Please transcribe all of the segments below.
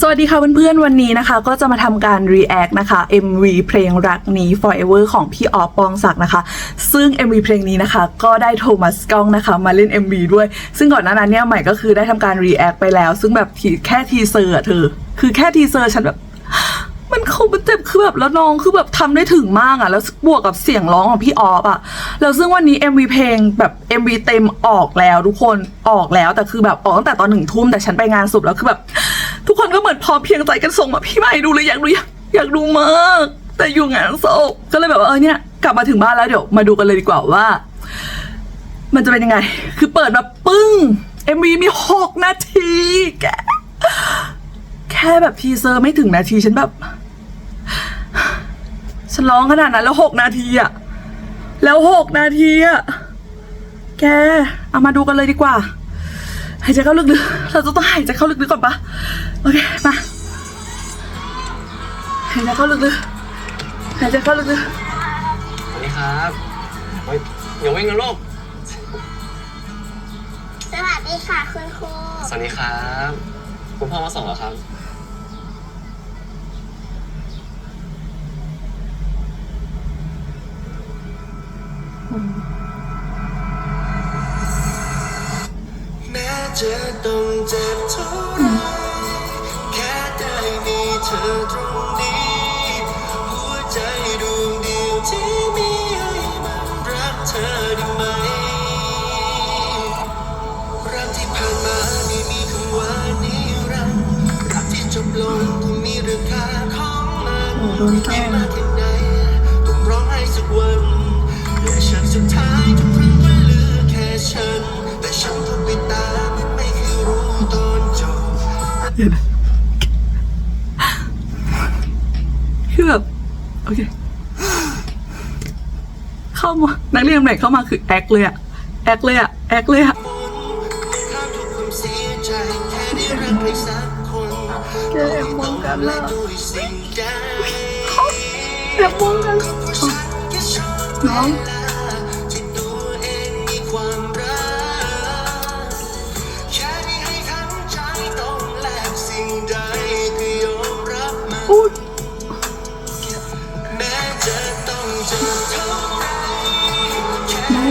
สวัสดีค่ะเพื่อนๆ วันนี้นะคะ ก็จะมาทำการ react นะคะ MV เพลงรักนี้ forever ของพี่ออฟปองศักดิ์นะคะ ซึ่ง MV เพลงนี้นะคะ ก็ได้โทมัสก้องนะคะ มาเล่น MV ด้วย ซึ่งก่อนหน้านั้นเนี่ยใหม่ก็คือได้ทำการ react ไปแล้ว ซึ่งแบบแค่ทีเซอร์อะเธอ คือแค่ทีเซอร์ฉันแบบมันคงมันเจ็บคือแบบแล้วน้องคือแบบทำได้ถึงมากอะแล้วบวกกับเสียงร้องของพี่ออฟอะแล้วซึ่งวันนี้ MV เพลงแบบ MV เต็มออกแล้วทุกคนออกแล้วแต่คือแบบออกตั้งแต่ตอนหนึ่งทุ่มแต่ฉันไปงานสุดแล้วคือแบบ ทุกคนก็เหมือนพร้อมเพียงใจกันส่งมาพี่ใหม่ดูเลยอยากดูอยากอยากดูมาก แต่อยู่งานศพก็เลยแบบว่าเออเนี่ยกลับมาถึงบ้านแล้วเดี๋ยวมาดูกันเลยดีกว่าว่า มันจะเป็นยังไง คือเปิดมาปึ้ง MV มีหกนาทีแกแค่แบบทีเซอร์ไม่ถึงนาทีฉันแบบฉันร้องขนาดนั้นแล้วหกนาทีอะแล้วหกนาทีอะแก เอามาดูกันเลยดีกว่าหายใจเข้าลึกๆ เราจะต้องหายใจเข้าลึกๆก่อนปะ โอเค มาหายใจเข้าลึกๆหายใจเข้าลึกสวัสดีครับเฮ้ยอย่าวิ่งนะลูก สวัสดีค่ะคุณครู สวัสดีครับ คุณพ่อมาส่งเหรอครับ แม้จะต้องเจ็บเท่าไรแค่ได้มี เธอตรงนี้ หัวใจดวงเดียวที่มีให้มันรักเธอได้ไหม รักที่ผ่านมาไม่มีคำว่านิรันดร์รักที่จบลงคงมีราคาของมันโดนแกล้งมากแค่ไหนต้องร้องไห้สักวัน และฉากสุดท้ายทุกครั้งก็เหลือแค่ฉัน แต่ฉันทนไปตามไม่เคยรู้ตอนจบแบบ โอเค เข้ามา นักเรียนใหม่เข้ามาคือแอคเลยอะแอคเลยอะแอคเลยอะมนไม่ข้ามทุกความเสียใจแค่ได้รักใครสักคนแกแอบมองกันละด้วยสิ่งใดแอบมองกันก็เพราะฉันแค่ชอบน้อง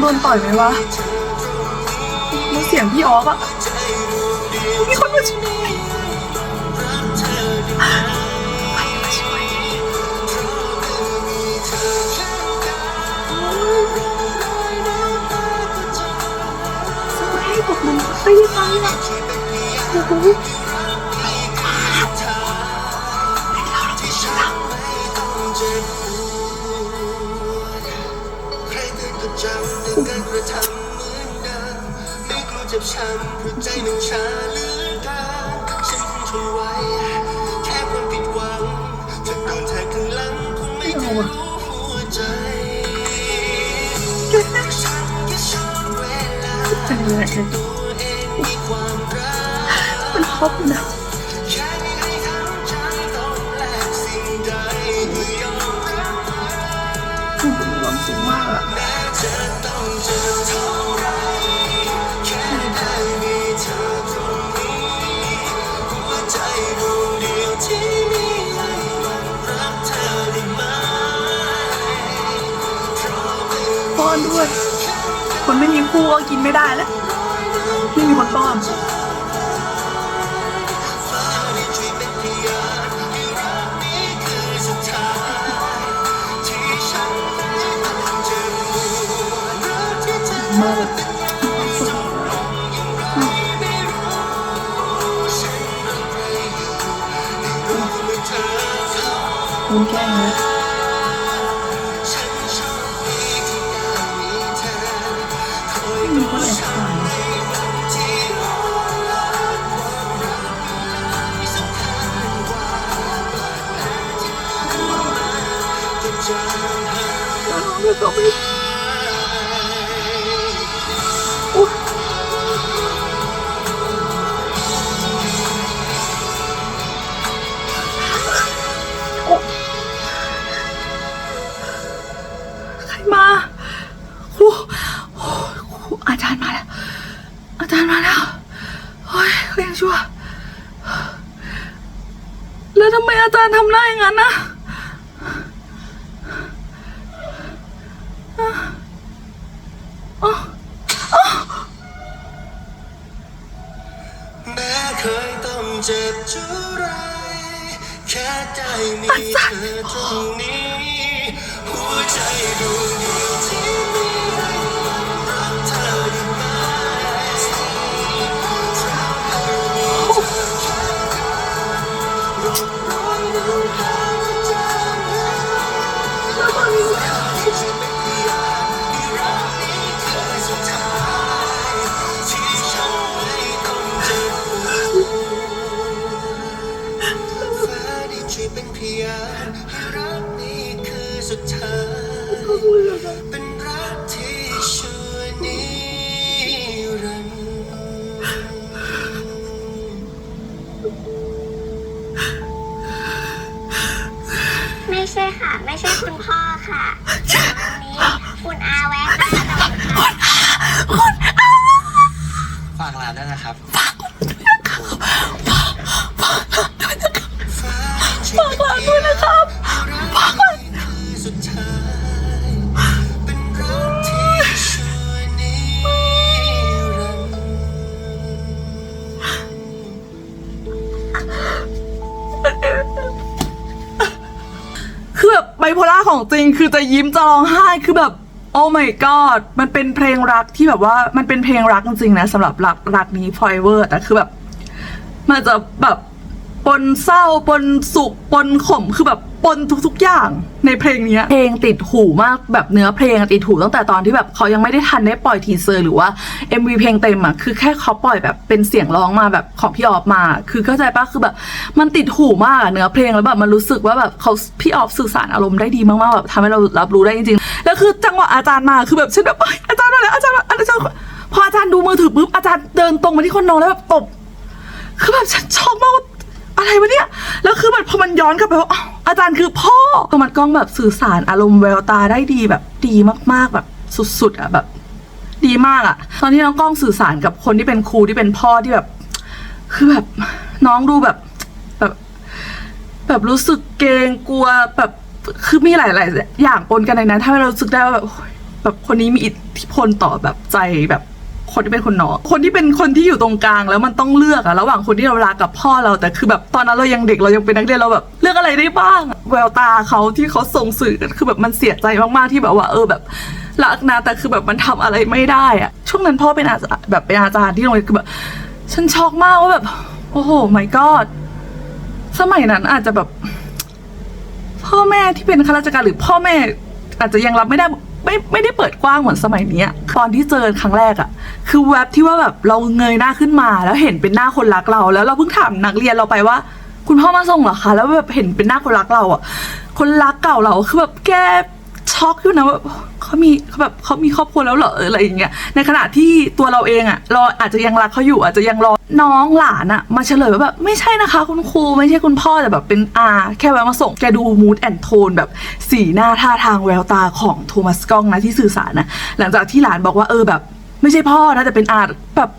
โดนต่อยไหมวะแล้วเสียงพี่ออฟอะมีคนมาช่วยรักเธอได้ไหมมาช่วยมีเธอข้างกาย ช้ำเพราะใจมันชาเหลือเกินฉันคงทนไว้ แค่ความผิดหวังถ้าโดนแทงข้างหลังคงไม่ทะลุหัวใจฉันแค่ชอบเวลาตัวเองมีความรัก มันครบนะ อนด้วย คนไม่มีคู่ก็กินไม่ได้แล้ว ไม่มีคนป้อนฟ้าได้ช่วยเป็นพยานให้รักนี้คือสุดท้า แล้วน้อดี๋ยวก็ไม่อุ๊ยโอ๊ะใครมาครูโอ้ยครูอาจารย์มาแล้ว อาจารย์มาแล้วโอ้ยเขายังชั่วแล้วทำไมอาจารย์ทำหน้าอย่างนั้นนะ แม้เคยต้อง เจ็บจุไรแค่ได้มีเธอตรงนี้ หัวใจดวงเดียวที่มี ไม่ใช่ค่ะ ไม่ใช่คุณพ่อค่ะวันนี้คุณอาแวะมาหน่อยค่ะฝากร้านด้วยนะครับฟ้าช่วยเป็นพยานให้รัก ของจริงคือจะยิ้มจะร้องไห้คือแบบโอ้ my god มันเป็นเพลงรักที่แบบว่ามันเป็นเพลงรักจริงๆนะสำหรับรักรักนี้ forever แต่คือแบบ มันจะแบบ ปนเศร้าปนสุขปนขมคือแบบปนทุกๆอย่างในเพลงเนี้ยเพลงติดหูมากแบบเนื้อเพลงติดหูตั้งแต่ตอนที่แบบเขายังไม่ได้ทันได้ปล่อยทีเซอร์หรือว่า MV เพลงเต็มอะคือแค่เขาปล่อยแบบเป็นเสียงร้องมาแบบของพี่ออฟมา คือเข้าใจปะคือแบบ มันติดหูมากอะเนื้อเพลงแล้วแบบมันรู้สึกว่าแบบเขาพี่ออฟสื่อสารอารมณ์ได้ดีมากๆแบบทำให้เรารับรู้ได้จริงๆแล้วคือจังหวะอาจารย์มาคือแบบฉันแบบเอ้ยอาจารย์มาแล้วอาจารย์มาอาจารย์พออาจารย์ดูมือถือปุ๊บอาจารย์เดินตรงมาที่คนน้องแล้วแบบตบคือแบบฉันช็อกมาก อะไรวะเนี่ย แล้วคือแบบพอมันย้อนกลับไปว่าอาจารย์คือพ่อโทมัสกล้องแบบสื่อสารอารมณ์แววตาได้ดีแบบดีมากๆแบบสุดๆอะแบบ ดีมากอะ ตอนที่น้องกล้องสื่อสารกับคนที่เป็นครูที่เป็นพ่อที่แบบ คือแบบน้องดูแบบแบบ แบบรู้สึกเกรงกลัวแบบคือมีหลาย ๆ อย่างปนกันในนั้นถ้าเรารู้สึกได้ว่าแบบแบบคนนี้มีอิทธิพลต่อแบบใจแบบ คนที่เป็นคนน้องคนที่เป็นคนที่อยู่ตรงกลางแล้วมันต้องเลือกอะระหว่างคนที่เรารักกับพ่อเราแต่คือแบบตอนนั้นเรายังเด็กเรายังเป็นนักเรียนเราแบบเลือกอะไรได้บ้าง แววตาเขาที่เขาส่งสื่อกันคือแบบมันเสียใจมากๆที่แบบว่า เออแบบรักนะแต่คือแบบมันทำอะไรไม่ได้อะช่วงนั้นพ่อเป็นอาจารย์แบบเป็นอาจารย์ที่โรงเรียนคือแบบฉันช็อกมากว่าแบบ โอ้โห my god สมัยนั้นอาจจะแบบ พ่อแม่ที่เป็นข้าราชการหรือพ่อแม่อาจจะยังรับไม่ได้ ไม่ไม่ได้เปิดกว้างเหมือนสมัยเนี้ยตอนที่เจอครั้งแรกอะคือแวบที่ว่าแบบเราเงยหน้าขึ้นมาแล้วเห็นเป็นหน้าคนรักเรา แล้วเราเพิ่งถามนักเรียนเราไปว่า คุณพ่อมาส่งเหรอคะแล้วแบบเห็นเป็นหน้าคนรักเราอะคนรักเก่าเราคือแบบแกช็อกอยู่นะแบบ เขามีเขาแบบเขามีครอบครัวแล้วเหรออะไรอย่างเงี้ยในขณะที่ตัวเราเองอะเราอาจจะยังรักเขาอยู่อาจจะยังรอน้องหลานอะมาเฉลยว่าแบบไม่ใช่นะคะ คุณครูไม่ใช่คุณพ่อแต่แบบเป็นอาแค่แวะมาส่งแกดูมูดแอนโทนแบบสีหน้าท่าทางแววตาของโทมัสกล้องนะที่สื่อสารนะหลังจากที่หลานบอกว่าเออแบบ ไม่ใช่พ่อนะแต่เป็นอาแบบ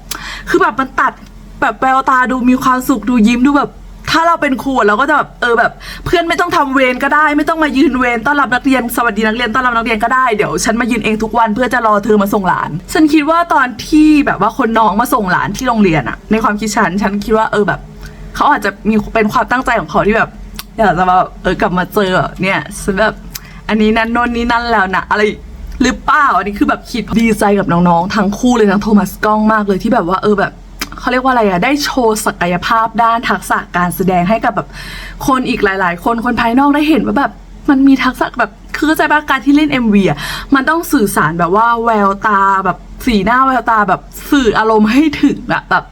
คือแบบมันตัดแบบแววตาดูมีความสุขดูยิ้มดูแบบ ถ้าเราเป็นครูเราก็จะแบบเออแบบเพื่อนไม่ต้องทำเวรก็ได้ ไม่ต้องมายืนเวรต้อนรับนักเรียนสวัสดีนักเรียนต้อนรับนักเรียนก็ได้เดี๋ยวฉันมายืนเองทุกวันเพื่อจะรอเธอมาส่งหลาน ฉันคิดว่าตอนที่แบบว่าคนน้องมาส่งหลานที่โรงเรียนอะในความคิดฉันฉันคิดว่าเออแบบเขาอาจจะมีเป็นความตั้งใจของเขาที่แบบอยากจะมาแบบเออกลับมาเจอเนี่ยฉันแบบอันนี้นั่นโน่นนี่นั่นแล้วนะอะไรหรือเปล่าอันนี้คือแบบคิดดีใจกับน้องๆทั้งคู่เลยทั้งโทมัสกล้องมากเลยที่แบบว่าเออแบบ เขาเรียกว่าอะไรอะได้โชว์ศักยภาพด้านทักษะการแสดงให้กับแบบคนอีกหลาย ๆ คนคนภายนอกได้เห็นว่าแบบมันมีทักษะแบบคือเข้าใจปะการที่เล่น MV อะมันต้องสื่อสารแบบว่าแววตาแบบสีหน้าแววตาแบบสื่ออารมณ์ให้ถึงอะแบบ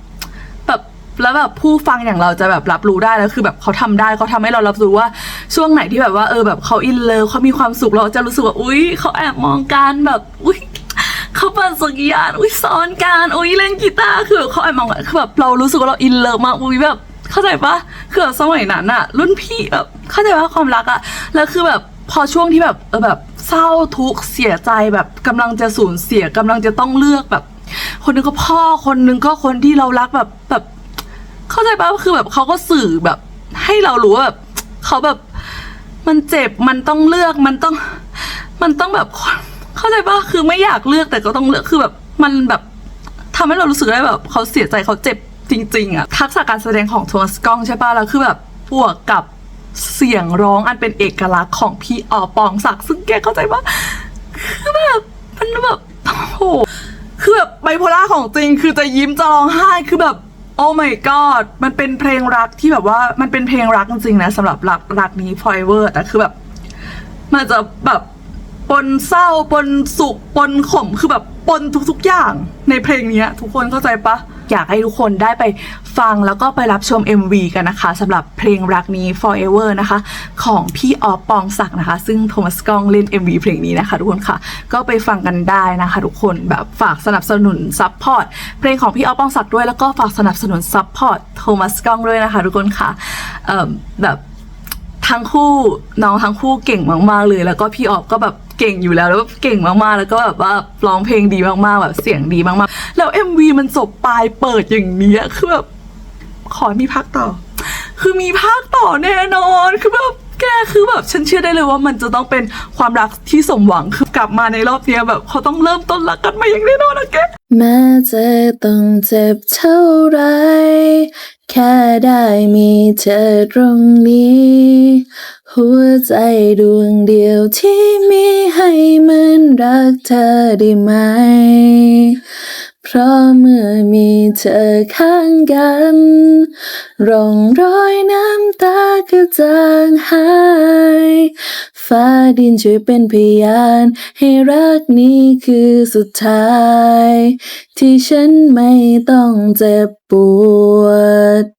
แบบแล้วแบบผู้ฟังอย่างเราจะแบบรับรู้ได้แล้วคือแบบเขาทำได้เขาทำให้เรารับรู้ว่าช่วงไหนที่แบบว่าเออแบบเขาอินเลิฟเขามีความสุขเราจะรู้สึกว่าอุ้ยเขาแอบมองกันแบบอุ้ย เขาเปิดสักยานอุ้ยซ้อนกันอุ้ยเล่นกีตาร์คือเขาแอบมองกันคือแบบเรารู้สึกว่าเราอินเลิฟมากอุ้ยแบบเข้าใจปะคือแบบสมัยนั้นอะรุ่นพี่แบบเข้าใจว่าความรักอะแล้วคือแบบพอช่วงที่แบบเออแบบเศร้าทุกข์เสียใจแบบกำลังจะสูญเสียกำลังจะต้องเลือกแบบ คนหนึงก็พ่อคนหนึงก็คนที่เรารักแบบแบบ เข้าใจปะคือแบบเขาก็สื่อแบบ ให้เรารู้ว่าแบบเขาแบบ มันเจ็บมันต้องเลือกมันต้อง มันต้องแบบ เข้าใจปะคือไม่อยากเลือกแต่ก็ต้องเลือกคือแบบมันแบบทำให้เรารู้สึกได้แบบเขาเสียใจเขาเจ็บจริง ๆอะทักษะการแสดงของโทมัสกล้องใช่ปะแล้วคือแบบบวกกับเสียงร้องอันเป็นเอกลักษณ์ของพี่ออปองศักดิ์ซึ่งแกเข้าใจปะคือแบบมันแบบโอ้โหคือแบบไบโพล่าของจริง คือจะยิ้มจะร้องไห้คือแบบโอ้ my god มันเป็นเพลงรักที่แบบว่ามันเป็นเพลงรักจริงๆนะสำหรับรักรักนี้ forever แต่คือแบบ มันจะแบบ ปนเศร้าปนสุขปนขมคือแบบปนทุกๆอย่างในเพลงนี้ทุกคนเข้าใจปะอยากให้ทุกคนได้ไปฟังแล้วก็ไปรับชม MV กันนะคะสำหรับเพลงรักนี้ forever นะคะ ของพี่ออฟปองศักดิ์นะคะ ซึ่งโทมัสกล้องเล่น MV เพลงนี้นะคะทุกคนค่ะ ก็ไปฟังกันได้นะคะ ทุกคนแบบฝากสนับสนุนซัพพอร์ตเพลงของพี่ออฟปองศักดิ์ด้วยแล้วก็ฝากสนับสนุนซัพพอร์ตโทมัสกล้องด้วยนะคะ ทุกคนค่ะแบบทั้งคู่น้องทั้งคู่เก่งมากๆเลย แล้วก็พี่ออฟก็แบบ เก่งอยู่แล้วแล้วก็เก่งมากๆ แล้วก็แบบว่าร้องเพลงดีมากๆแบบเสียงดีมากๆ แล้ว MV มันจบปลายเปิดอย่างเนี้ยคือแบบขอมีพักต่อ คือมีภาคต่อแน่นอนคือแบบ แกคือแบบฉันเชื่อได้เลยว่ามันจะต้องเป็นความรักที่สมหวังคือกลับมาในรอบเนี้ยแบบเขาต้องเริ่มต้นรักกันใหมาอย่างแน่นอนนะแกแม้จะต้องเจ็บเท่าไร แค่ได้มีเธอตรงนี้ หัวใจดวงเดียวที่มีให้มันรักเธอได้ไหม เพราะเมื่อมีเธอข้างกัน ร่องรอยน้ำตาก็จางหาย ฟ้าดินช่วยเป็นพยาน ให้รักนี้คือสุดท้าย ที่ฉันไม่ต้องเจ็บปวด